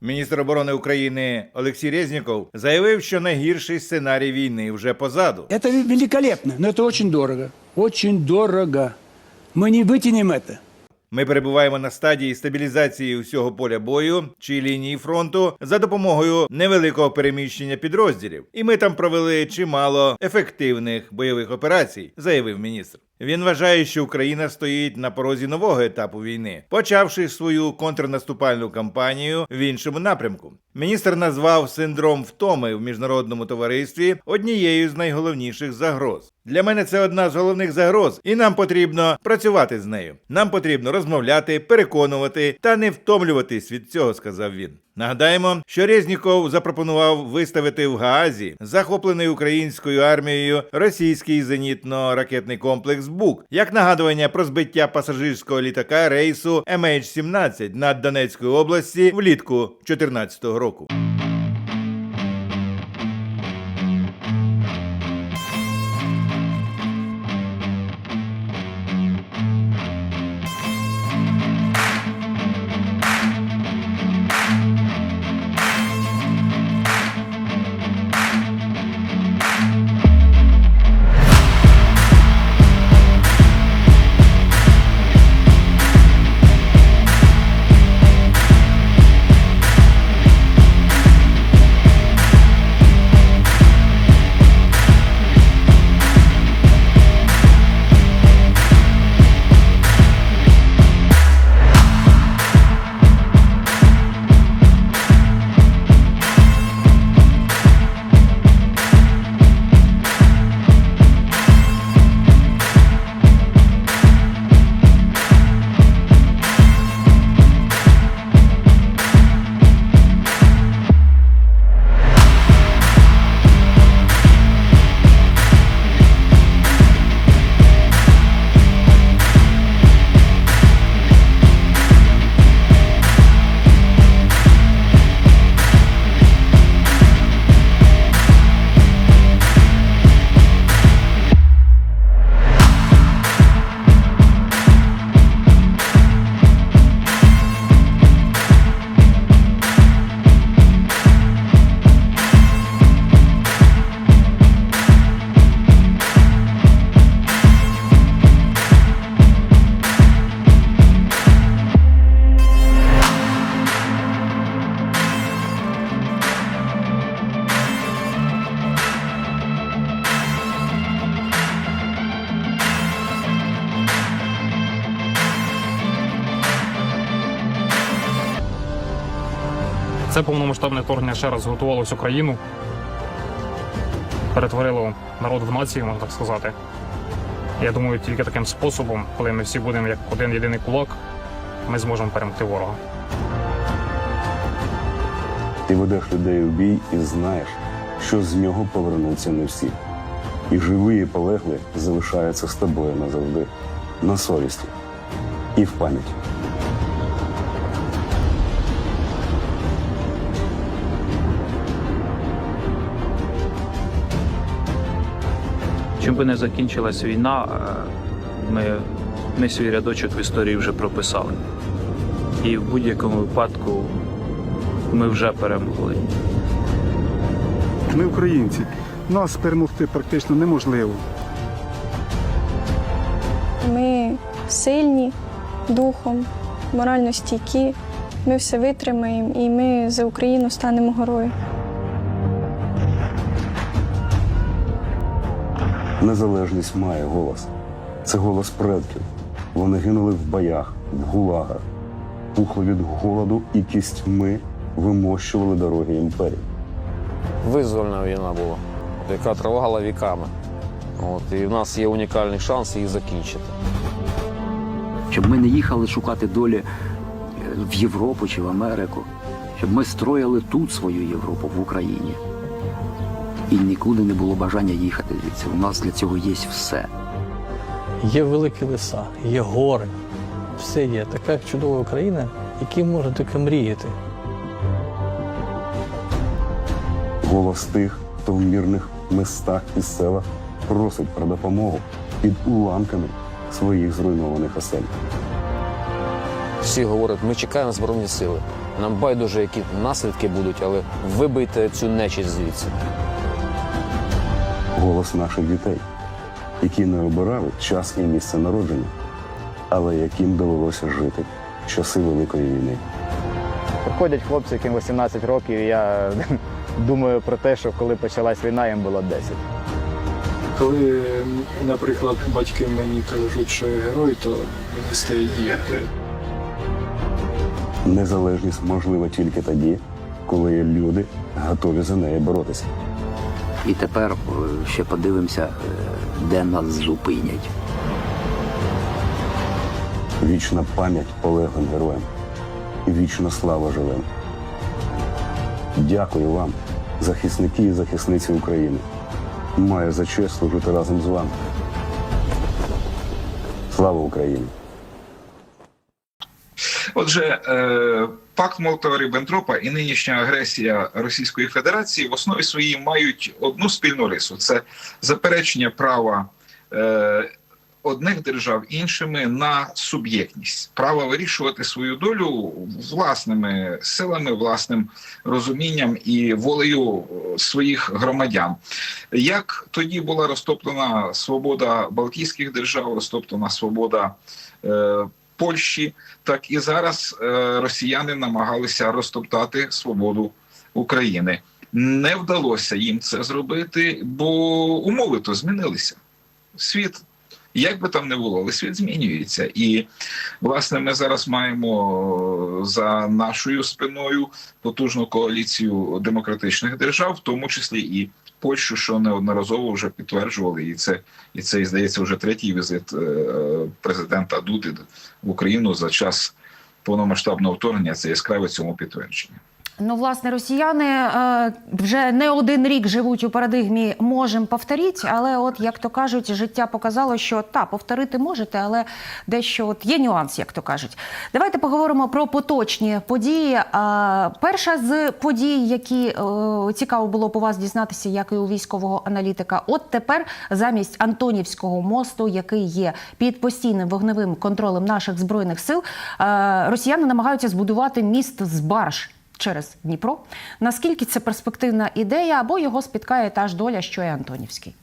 Міністр оборони України Олексій Резніков заявив, що найгірший сценарій війни вже позаду. Это ве- великолепно, но это очень дорого. Очень дорого. Мы не вытянем это. Ми перебуваємо на стадії стабілізації усього поля бою чи лінії фронту за допомогою невеликого переміщення підрозділів, і ми там провели чимало ефективних бойових операцій, заявив міністр. Він вважає, що Україна стоїть на порозі нового етапу війни, почавши свою контрнаступальну кампанію в іншому напрямку. Міністр назвав синдром втоми в міжнародному товаристві однією з найголовніших загроз. Для мене це одна з головних загроз, і нам потрібно працювати з нею. Нам потрібно розмовляти, переконувати та не втомлюватись від цього, сказав він. Нагадаємо, що Резніков запропонував виставити в Гаазі захоплений українською армією російський зенітно-ракетний комплекс БУК як нагадування про збиття пасажирського літака рейсу MH17 над Донецькою області влітку 2014 року. Це повномасштабне вторгнення ще раз зготувало всю країну, перетворило народ в націю, можна так сказати. Я думаю, тільки таким способом, коли ми всі будемо як один єдиний кулак, ми зможемо перемогти ворога. Ти ведеш людей у бій і знаєш, що з нього повернуться не всі. І живі, і полегли залишаються з тобою назавжди, на совісті і в пам'яті. Чим би не закінчилась війна, е, ми, ми свій рядочок в історії вже прописали. І в будь-якому випадку ми вже перемогли. Ми українці. Нас перемогти практично неможливо. Ми сильні духом, морально стійкі. Ми все витримаємо і ми за Україну станемо горою. Незалежність має голос. Це голос предків. Вони гинули в боях, в гулагах, пухли від голоду і кістьми вимощували дороги імперії. визвольна війна була, яка тривала віками. От, і в нас є унікальний шанс її закінчити. щоб ми не їхали шукати долі е, в Європу чи в Америку, щоб ми строїли тут свою Європу в Україні. І нікуди не було бажання їхати звідси. У нас для цього є все. Є великі леса, є гори, все є. Така чудова Україна, якій можна тільки мріяти. Голос тих, хто в мирних містах і селах просить про допомогу під уламками своїх зруйнованих осель. Всі говорять, ми чекаємо Збройні сили. Нам байдуже, які наслідки будуть, але вибийте цю нечість звідси. Голос наших дітей, які не обирали час і місце народження, але яким довелося жити в часи Великої війни. Ходять хлопці, яким 18 років, і я думаю про те, що коли почалась війна, їм було 10. Коли, наприклад, батьки мені кажуть, що я герой, то мені стає діяти. Незалежність можлива тільки тоді, коли є люди, готові за неї боротися. І тепер е, ще подивимося, е, де нас зупинять. Вічна пам'ять полеглим героям і вічна слава живим. Дякую вам, захисники і захисниці України. Маю за честь служити разом з вами. Слава Україні! Отже, е, пакт молотова ріббентропа і нинішня агресія Російської Федерації в основі своїй мають одну спільну рису: це заперечення права е, одних держав іншими на суб'єктність, право вирішувати свою долю власними силами, власним розумінням і волею е, своїх громадян. Як тоді була розтоплена свобода Балтійських держав, розтоплена свобода. Е, Польщі, так і зараз е, росіяни намагалися розтоптати свободу України. Не вдалося їм це зробити, бо умови то змінилися. Світ, як би там не було, але світ змінюється. І власне ми зараз маємо за нашою спиною потужну коаліцію демократичних держав, в тому числі і Польщу, що неодноразово вже підтверджували, і це і це і здається вже третій візит е, президента Дуди в Україну за час повномасштабного вторгнення. Це яскраве цьому підтвердження. Ну, власне, росіяни е, вже не один рік живуть у парадигмі можемо повторити, але от як то кажуть, життя показало, що та повторити можете, але дещо от є нюанс, як то кажуть. Давайте поговоримо про поточні події. Перша з подій, які е, цікаво було б у вас дізнатися, як і у військового аналітика. От тепер замість Антонівського мосту, який є під постійним вогневим контролем наших збройних сил, е, росіяни намагаються збудувати міст з барж через Дніпро. Наскільки це перспективна ідея, або його спіткає та ж доля, що і Антонівський?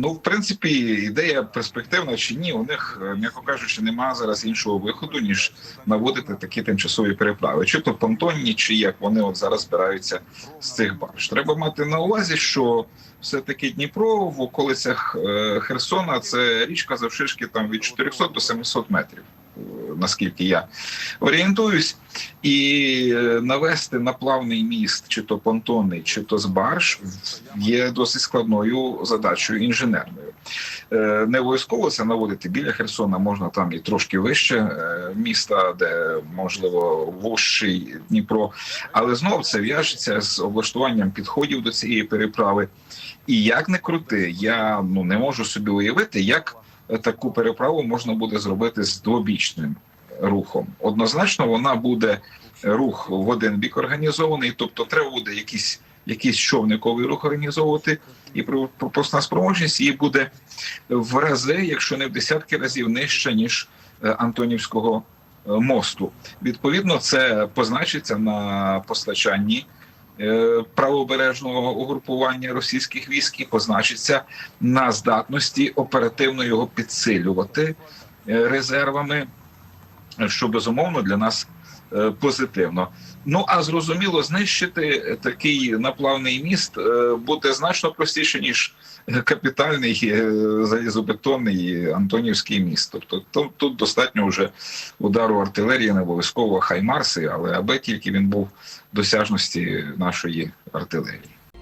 Ну, в принципі, ідея перспективна чи ні, у них, е, м'яко кажучи, немає зараз іншого виходу, ніж наводити такі тимчасові переправи, чи то понтонні, чи як вони от зараз збираються з цих барж. Треба мати на увазі, що все-таки Дніпро в околицях е, Херсона це річка завширшки там від 400 до 700 метрів. Наскільки я орієнтуюсь, і е, навести на плавний міст, чи то понтонний, чи то з барж, є досить складною задачею інженерною. Е, Не обов'язково це наводити біля Херсона, можна там і трошки вище е, міста, де можливо вужчий Дніпро, але знов це в'яжеться з облаштуванням підходів до цієї переправи. І як не крути, я ну не можу собі уявити, як таку переправу можна буде зробити з двобічним рухом. Однозначно, вона буде рух в один бік організований, тобто треба буде якийсь якийсь човниковий рух організовувати, і про- пропускна спроможність її буде в рази, якщо не в десятки разів нижча ніж е, Антонівського е, мосту. Відповідно, це позначиться на постачанні. Е, Правобережного угрупування російських військ і позначиться на здатності оперативно його підсилювати е, резервами, що безумовно для нас позитивно. Ну а зрозуміло, знищити такий наплавний міст е, буде значно простіше ніж капітальний е, залізобетонний Антонівський міст. Тобто тут достатньо вже удару артилерії, не обов'язково хаймарси, але аби тільки він був досяжності нашої артилерії.